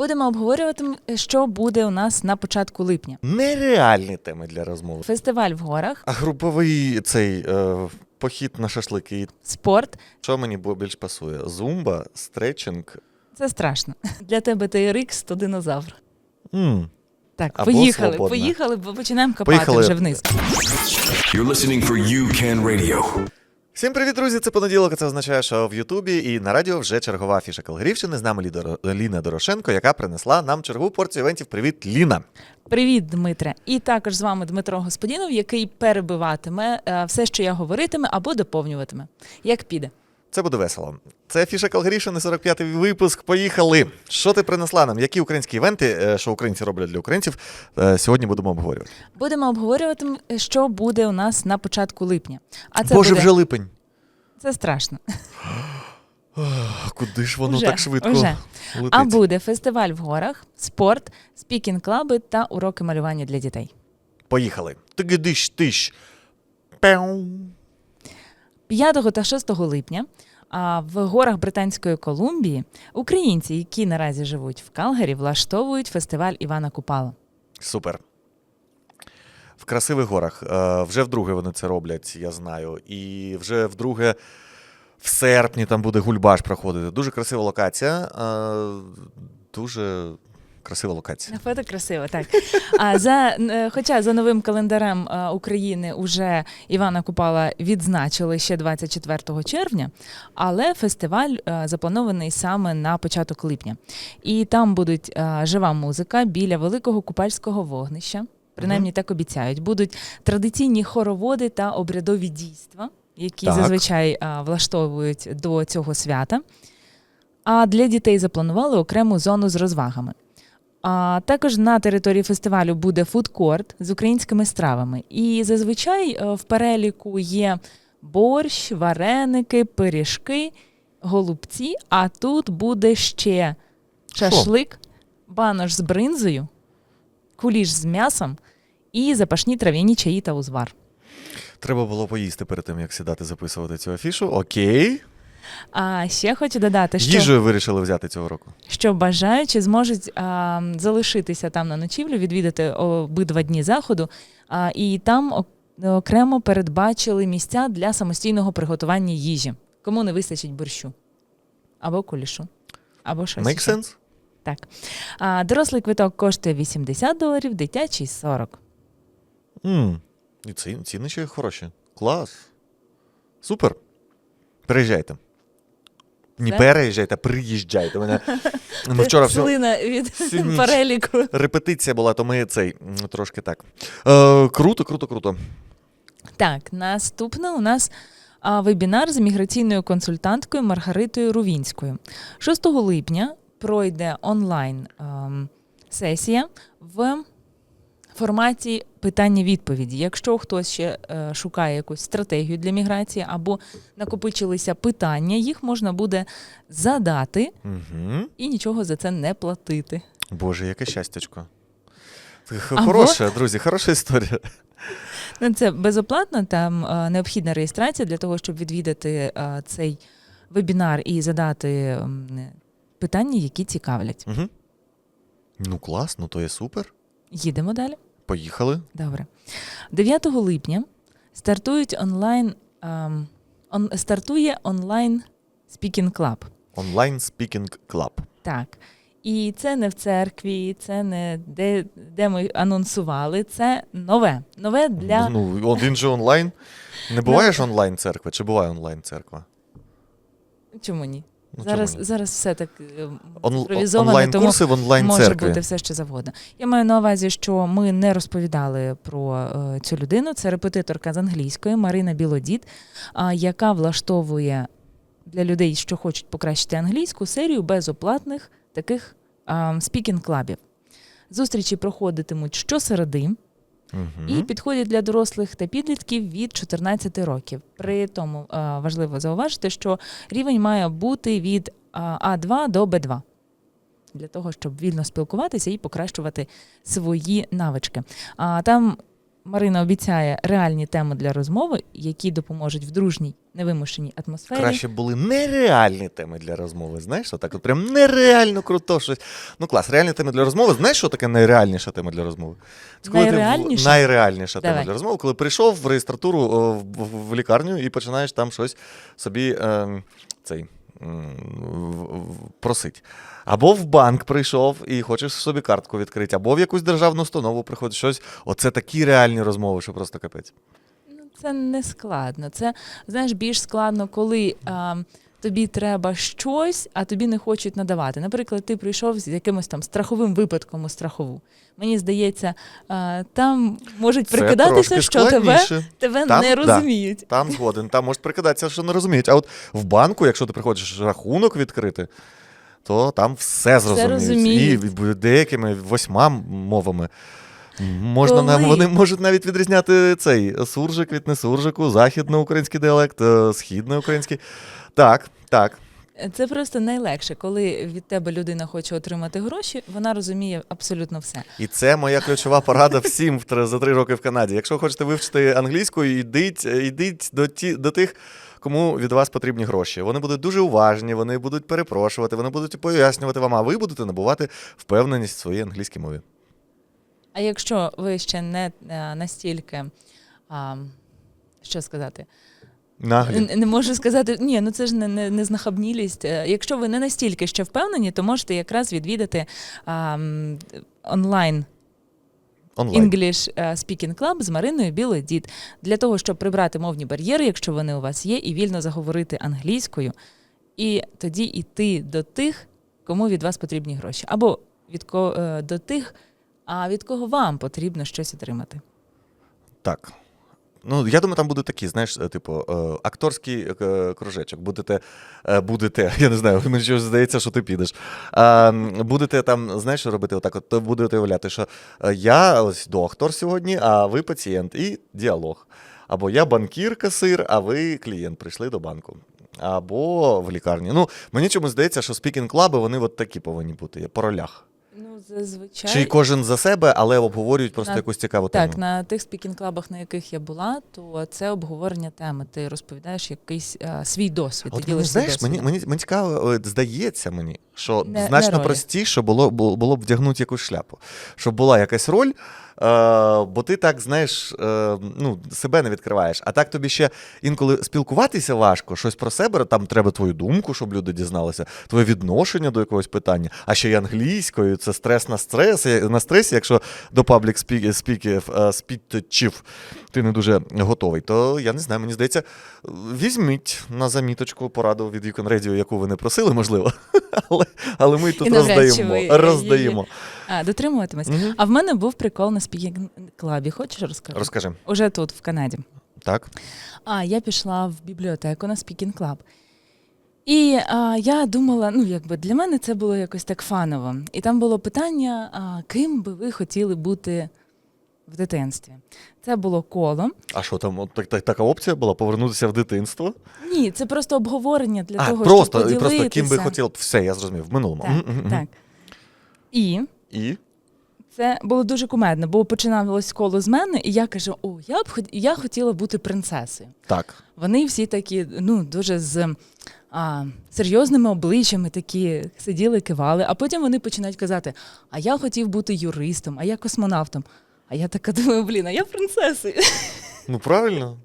Будемо обговорювати, що буде у нас на початку липня. Нереальні теми для розмови. Фестиваль в горах, А груповий цей е, похід на шашлики. спорт. Що мені більш пасує? Зумба, стретчинг. Це страшно. Для тебе TRX то динозавр. м Так, Або поїхали, свободна. поїхали, бо починаємо копати Поїхали. вже вниз. You're listening for UCAN Radio. Всім привіт, друзі! Це понеділок. Це означає, що в Ютубі і на радіо вже чергова фіша Калгарівщини. З нами Лідо- Ліна Дорошенко, яка принесла нам чергову порцію івентів. Привіт, Ліна! Привіт, Дмитре. І також з вами Дмитро Господінов, який перебиватиме е, все, що я говоритиме, або доповнюватиме. Як піде? Це буде весело. Це афіша Калгарівщини, 45-й випуск. Поїхали! Що ти принесла нам? Які українські івенти, е, що українці роблять для українців, е, сьогодні будемо обговорювати. Будемо обговорювати, що буде у нас на початку липня. А це Боже, буде... вже липень. це страшно. Куди ж воно Уже, так швидко летить? А буде фестиваль в горах, спорт, спікінг-клаби та уроки малювання для дітей. Поїхали. Тигидиш тиш. Пяу. 5 та 6 липня в горах Британської Колумбії українці, які наразі живуть в Калгарі, влаштовують фестиваль Івана Купала. Супер. В красивих горах. Е, Вже вдруге вони це роблять, я знаю. І вже вдруге в серпні там буде гульбаш проходити. Дуже красива локація. е, Дуже красива локація. На фото красиво, так. А за е, хоча за новим календарем е, України уже Івана Купала відзначили ще 24 червня, але фестиваль е, запланований саме на початок липня. І там будуть жива музика біля великого купальського вогнища. Принаймні так обіцяють. Будуть традиційні хороводи та обрядові дійства, які Так. зазвичай влаштовують до цього свята. А для дітей запланували окрему зону з розвагами. А також на території фестивалю буде фудкорт з українськими стравами. І зазвичай е, в переліку є борщ, вареники, пиріжки, голубці. А тут буде ще шашлик, банош з бринзою, куліш з м'ясом і запашні трав'яні чаї та узвар. Треба було поїсти перед тим, як сідати записувати цю афішу. Окей. А ще хочу додати, що Їжею вирішили взяти цього року. що бажаючі зможуть а, залишитися там на ночівлю, відвідати обидва дні заходу, а, і там окремо передбачили місця для самостійного приготування їжі. Кому не вистачить борщу або кулішу, або щось. Make ще. sense? Так. А, дорослий квиток коштує 80 доларів, дитячий 40. м І ціни ще хороші. Клас. Супер. Приїжджайте. Не переїжджайте, а приїжджайте. Мене... Ми вчора все... Слина від всю ніч. переліку. Репетиція була, то ми цей трошки так. Е, круто, круто, круто. Так, наступне у нас а, вебінар з міграційною консультанткою Маргаритою Рувінською. 6 липня пройде онлайн ем, сесія в форматі питання-відповіді. Якщо хтось ще е, шукає якусь стратегію для міграції або накопичилися питання, їх можна буде задати Угу. і нічого за це не платити. Боже, яке щастячко. Х- Або- Хороша, друзі, хороша історія. Ну, Це безоплатно, там е, необхідна реєстрація для того, щоб відвідати е, цей вебінар і задати питання, які цікавлять. Угу. Ну, клас, ну то є супер. Їдемо далі. Поїхали. Добре. 9 липня стартують онлайн, ем, он, стартує онлайн Speaking Club. Онлайн Speaking Club. Так. І це не в церкві, це не де, де ми анонсували. Це нове. Нове для Ну, він же онлайн. Не буває ж онлайн церква, чи буває онлайн церква? чому ні? Ну, зараз, чому ні? зараз все так е, Он, імпровізовано, онлайн тому курси в онлайн може церкві. бути все, що завгодно. Я маю на увазі, що ми не розповідали про е, цю людину. Це репетиторка з англійської Марина Білодід, а, яка влаштовує для людей, що хочуть покращити англійську, серію безоплатних таких спікінг-клабів. Зустрічі проходитимуть щосереди Угу. і підходять для дорослих та підлітків від 14 років. При тому е, важливо зауважити, що рівень має бути від а, А2 до Б2 для того, щоб вільно спілкуватися і покращувати свої навички. А там Марина обіцяє реальні теми для розмови, які допоможуть в дружній невимушеній атмосфері. Краще були нереальні теми для розмови. Знаєш, отак от прям нереально круто щось. Ну клас, реальні теми для розмови. Знаєш, що таке найреальніша тема для розмови? Це коли ти в- Найреальніша? найреальніша тема Давай. для розмови, коли прийшов в реєстратуру о, в, в, в лікарню і починаєш там щось собі е, цей. Просить. Або в банк прийшов і хочеш собі картку відкрити, або в якусь державну установу приходить щось. Оце такі реальні розмови, що просто капець. Ну, це не складно. Це знаєш більш складно, коли а, тобі треба щось, а тобі не хочуть надавати. Наприклад, ти прийшов з якимось там страховим випадком у страхову. Мені здається, там можуть Це прикидатися, що тебе, складніше. тебе Там, не да. розуміють. Там згоден, там можуть прикидатися, що не розуміють. А от в банку, якщо ти приходиш рахунок відкрити, то там все зрозуміють. розуміють. І деякими восьма мовами. Можна Коли? нам, вони можуть навіть відрізняти цей суржик від несуржику, західноукраїнський діалект, е, східноукраїнський. Так, так. Це просто найлегше, коли від тебе людина хоче отримати гроші, вона розуміє абсолютно все. І це моя ключова порада всім за три роки в Канаді. Якщо хочете вивчити англійську, йдіть, йдіть до, ті, до тих, кому від вас потрібні гроші. Вони будуть дуже уважні, вони будуть перепрошувати, вони будуть пояснювати вам, а ви будете набувати впевненість в своїй англійській мові. А якщо ви ще не е, настільки, а, що сказати, Наглі. Н- Не можу сказати, ні, ну це ж не, не, не знахабнілість. Е, Якщо ви не настільки ще впевнені, то можете якраз відвідати а, онлайн Онлайн. English е, Speaking Club з Мариною Білий Дід для того, щоб прибрати мовні бар'єри, якщо вони у вас є, і вільно заговорити англійською, і тоді йти до тих, кому від вас потрібні гроші, або від до тих, а від кого вам потрібно щось отримати. Так. Ну, я думаю, там будуть такі, знаєш, е, типу, е, акторський е, кружечок. Будете, будете, я не знаю, мені щось здається, що ти підеш. Будете там, знаєш, робити отак, от будете уявляти, що я ось доктор сьогодні, а ви пацієнт, і діалог. Або я банкір, касир, а ви клієнт, прийшли до банку. Або в лікарні. Ну, мені чомусь здається, що спікінг-клаби, вони от такі повинні бути по ролях. Зазвичай. Чи кожен за себе, але обговорюють просто На- якусь цікаву тему. Так, на тих спікінг-клабах, на яких я була, то це обговорення теми. Ти розповідаєш якийсь а, свій досвід. ти От мені, знаєш, мені, мені, мені цікаво, е, здається мені, що Не- значно не простіше було, було, було б вдягнути якусь шляпу. Щоб була якась роль, е, бо ти так, знаєш, е, ну, себе не відкриваєш. А так тобі ще інколи спілкуватися важко, щось про себе, там треба твою думку, щоб люди дізналися, твоє відношення до якогось питання, а ще й англійською, це стрес на стрес, е, на стресі, якщо до паблік спіків, е, спічів ти не дуже готовий, то я не знаю, мені здається, візьміть на заміточку пораду від Yukon Radio, яку ви не просили, можливо. Але, але ми тут роздаємо. роздаємо. А, дотримуватимось. Мгм. А в мене був прикол на спікінг-клабі. Хочеш розказати? Розкажи. Уже тут, в Канаді. Так. А я пішла в бібліотеку на Speaking Club. І а, я думала, ну якби для мене це було якось так фаново. І там було питання, а, ким би ви хотіли бути в дитинстві. Це було коло. А що там, от так, так, така опція була повернутися в дитинство? Ні, це просто обговорення для а, того, просто, щоб і поділитися. просто ким би хотів. Все, я зрозумів. В минулому. Так, Мгм, мгм, мгм. так. І І це було дуже кумедно, бо починалось коло з мене, і я кажу: о, я б я хотіла бути принцесою. так. Вони всі такі, ну, дуже з а, серйозними обличчями такі сиділи, кивали, а потім вони починають казати: А я хотів бути юристом, а я космонавтом. А я така думаю, блін, а я принцесою. Ну правильно.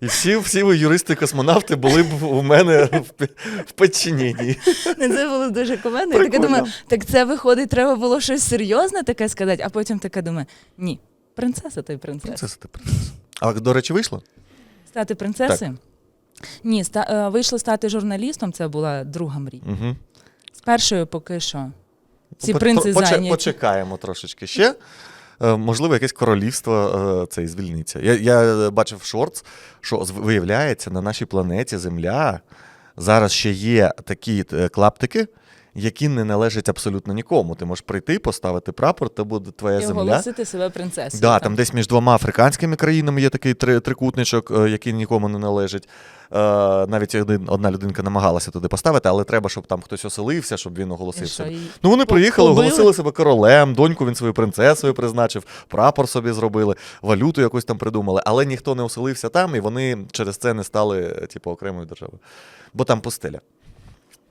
І всі, всі ви юристи-космонавти були б у мене в, в підчиненні. Це було дуже комедно. Я така думаю, так це виходить, треба було щось серйозне таке сказати, а потім така думаю, ні, принцеса то й принцеса. Принцеса ти принцеса. А до речі, вийшло? Стати принцесою? Ні, ста, е, вийшло стати журналістом, це була друга мрія. Угу. З першою поки що. Ці принци. Почекаємо трошечки ще. Е, Можливо, якесь королівство це цей звільниться. Я, я бачив шортс, що виявляється, на нашій планеті Земля зараз ще є такі е, клаптики, які не належать абсолютно нікому. Ти можеш прийти, поставити прапор, це буде твоя І земля. оголосити себе принцесою. Да, там десь між двома африканськими країнами є такий три, трикутничок, е, який нікому не належить. Е, навіть один, одна людинка намагалася туди поставити, але треба, щоб там хтось оселився, щоб він оголосив що, себе. і Ну вони приїхали, побили? оголосили себе королем, доньку він свою принцесою призначив, прапор собі зробили, валюту якусь там придумали, але ніхто не оселився там, і вони через це не стали, типу, окремою державою. Бо там пустеля.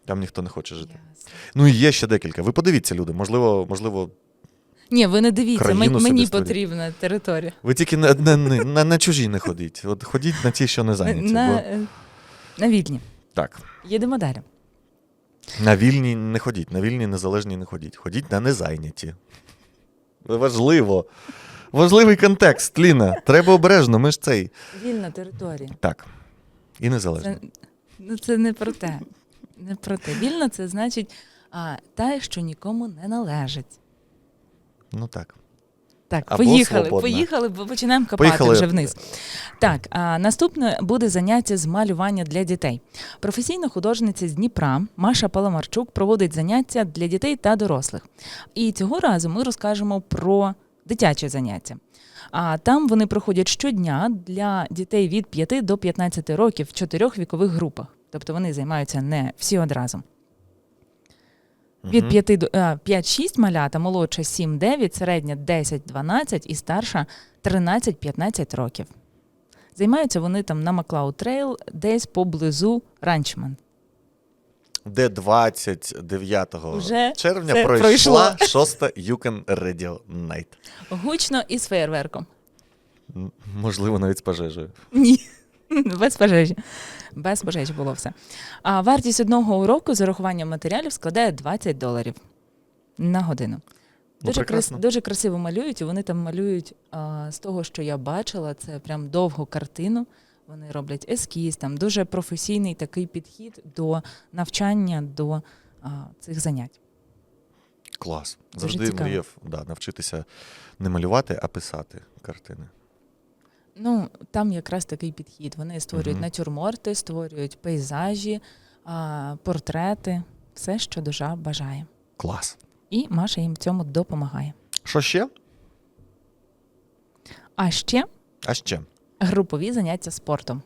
Там ніхто не хоче жити. Ясно. Ну і є ще декілька. Ви подивіться, люди. Можливо, можливо, Ні, ви не дивіться, Країну мені потрібна територія. ви тільки на, на, на, на, на чужі не ходіть. От ходіть на ті, що не зайняті. На, Бо... е, на вільні. Так. Їдемо далі. На вільні не ходіть, на вільні незалежні не ходіть. Ходіть на незайняті. Важливо. Важливий контекст, Ліна. Треба обережно, ми ж цей. Вільна територія. Так. І незалежно. Це, ну, це не про те. Не про те. Вільна це значить а, та, що нікому не належить. Ну так. Так, Або поїхали, свободна. поїхали, бо починаємо копати Поїхали. вже вниз. Так, а, наступне буде заняття з малювання для дітей. Професійна художниця з Дніпра Маша Паламарчук проводить заняття для дітей та дорослих. І цього разу ми розкажемо про дитячі заняття. А там вони проходять щодня для дітей від 5 до 15 років в чотирьох вікових групах. Тобто вони займаються не всі одразу. Від 5 до а, 5-6 малята, молодша 7-9, середня 10-12 і старша 13-15 років. Займаються вони там на Маклауд Трейл, десь поблизу Ранчман. Де 29 Уже червня це пройшла пройшло. шоста Юкен Radio Night. Гучно і з феєрверком. Можливо, навіть з пожежею. Ні. Без пожежі. Без пожежі було все. А вартість одного уроку з урахуванням матеріалів складає 20 доларів на годину. Ну, Дуже, крас, прекрасно. дуже красиво малюють, і вони там малюють а, з того, що я бачила, це прям довгу картину. Вони роблять ескіз, там дуже професійний такий підхід до навчання, до а, цих занять. Клас. Дуже Завжди цікаво. мріяв да, навчитися не малювати, а писати картини. Ну, там якраз такий підхід. Вони створюють натюрморти, створюють пейзажі, а, портрети, все, що душа бажає. Клас. І Маша їм в цьому допомагає. Що ще? А ще А ще? групові заняття спортом.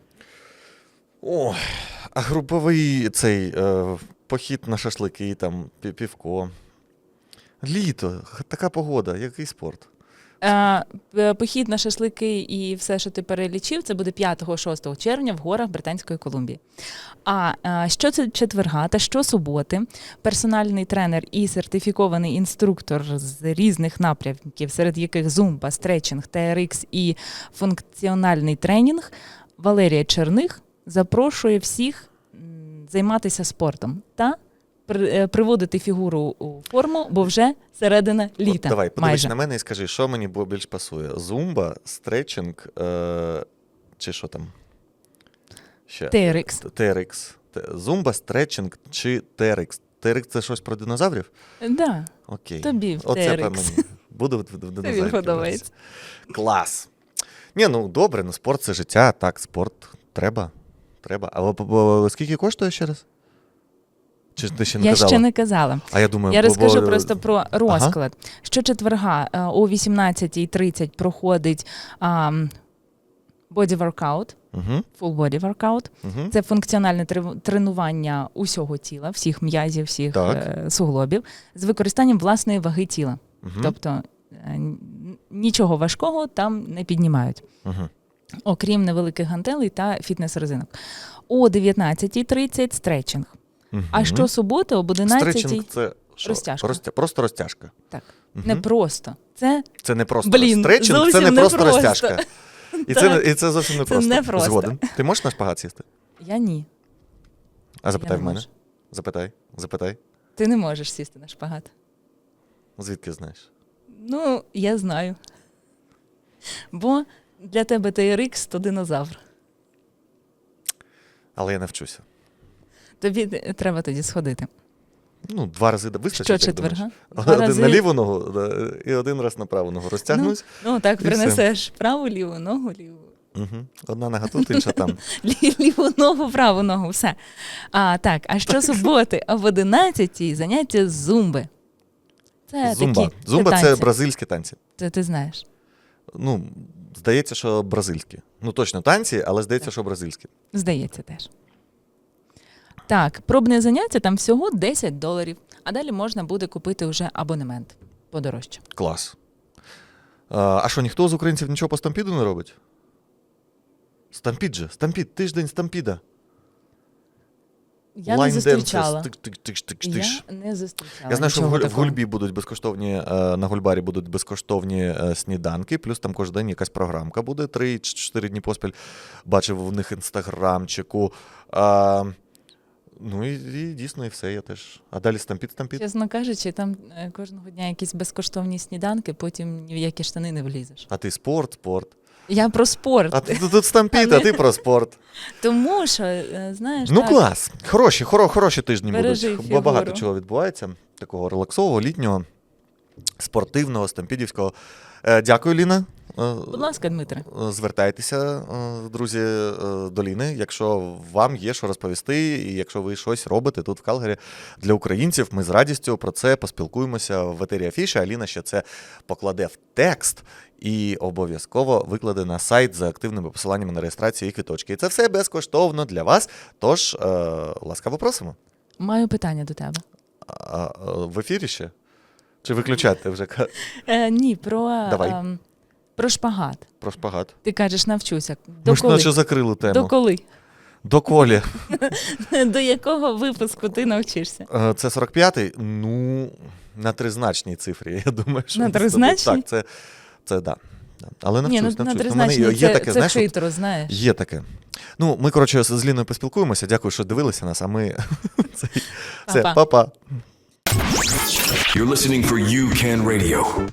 О, а груповий цей е, похід на шашлики, там, пі- півко. Літо, х- така погода, який спорт. Е, Похід на шашлики і все, що ти перелічив, це буде 5-6 червня в горах Британської Колумбії. А е, що це четверга та що суботи, персональний тренер і сертифікований інструктор з різних напрямків, серед яких зумба, стретчинг, TRX і функціональний тренінг, Валерія Черних запрошує всіх займатися спортом та приводити фігуру у форму, бо вже середина літа. От, давай, подивись майже. на мене і скажи, що мені більш пасує: зумба, стретчинг е, чи що там? Ще. TRX. TRX. Зумба, стретчинг чи TRX. TRX це щось про динозаврів? Да, Окей. тобі в Оце по мені. Буду в, динозаврів подобається. Клас. Ні, ну добре, ну спорт це життя. Так, спорт треба. Треба. А скільки коштує ще раз? Чи ти ще не Я казала? ще не казала. А я думаю, Я бо- розкажу бо- просто про розклад. Щочетверга е, о 18.30 проходить workout, Угу, full body workout. угу. Це функціональне тренування усього тіла, всіх м'язів, всіх Так. е, суглобів з використанням власної ваги тіла. угу. Тобто е, нічого важкого там не піднімають. угу. окрім невеликих гантелей та фітнес-резинок. О 19.30 стретчинг. А що суботи об 11.00 Стретчинг це що? Розтяжка. Розтя- Просто розтяжка. Так. Мгм. Не просто. Це Це не просто Блін, стретчинг, це не не просто просто. розтяжка. І це, і це зовсім не Це просто. не просто. Згоден. Ти можеш на шпагат сісти? я ні. А запитай не в мене. можу. Запитай, запитай. Ти не можеш сісти на шпагат. Звідки знаєш? Ну, я знаю. Бо для тебе TRX то динозавр. Але я навчуся. Тобі треба тоді сходити. Ну, два рази вистачить. Що четверга? Два Один рази. на ліву ногу і один раз на праву ногу. Розтягнусь. Ну так, І все. принесеш праву ліву, ногу ліву. Угу. Одна нога тут, інша там. Ліву ногу, праву ногу, все. А, так, а щосуботи об 11 заняття зумби. Це Зумба. такі Зумба це танці. бразильські танці. Це ти знаєш. Ну, здається, що бразильські. Ну, точно танці, але здається, що бразильські. Здається, теж. Так, пробне заняття там всього 10 доларів, а далі можна буде купити вже абонемент подорожче. Клас. А що, ніхто з українців нічого по стампіду не робить? Стампід же, стампід, тиждень стампіда. Я не зустрічала. Я не зустрічала. Я знаю, що в, в. Гульбі будуть безкоштовні, е, на Гульбарі будуть безкоштовні е, сніданки, плюс там кожен день якась програмка буде 3-4 дні поспіль. Бачив у них інстаграмчику. Ну і, і дійсно, і все, я теж. А далі стампід, стампід. Чесно кажучи, там е, кожного дня якісь безкоштовні сніданки, потім ні в які штани не влізеш. А ти спорт, спорт. Я про спорт. А ти тут, стампід, а ти про спорт. Тому що, е, знаєш, Ну так, клас. Хороші, хоро, хороші тижні Бережи будуть. Бо багато чого відбувається. Такого релаксового, літнього, спортивного, стампідівського. Е, дякую, Ліна. Е, Будь ласка, Дмитре. Е, Звертайтеся, е, друзі, е, до Ліни, якщо вам є що розповісти, і якщо ви щось робите тут в Калгарі для українців, ми з радістю про це поспілкуємося в етері Афіші. Аліна ще це покладе в текст і обов'язково викладе на сайт за активними посиланнями на реєстрацію і квиточки. І це все безкоштовно для вас. Тож ласкаво просимо. Маю питання до тебе. А, в ефірі ще? Чи виключати вже ні, про, Давай. Про шпагат. про шпагат? Ти кажеш, навчуся. До Ми ж коли? наче закрили тему. До коли? До колі. До якого випуску ти навчишся? Е, Це 45-й? Ну, на тризначній цифрі, я думаю, що. На це тризначній? Так, це, це да. Але Ні, навчусь, ну, на навчусь. Ну, мене є це, таке, це знаєш, от знаєш. є таке. Ну, ми, коротше, з Ліною поспілкуємося. Дякую, що дивилися нас, а ми. Це- Все, Па-па. па-па. You're listening for UCAN Radio.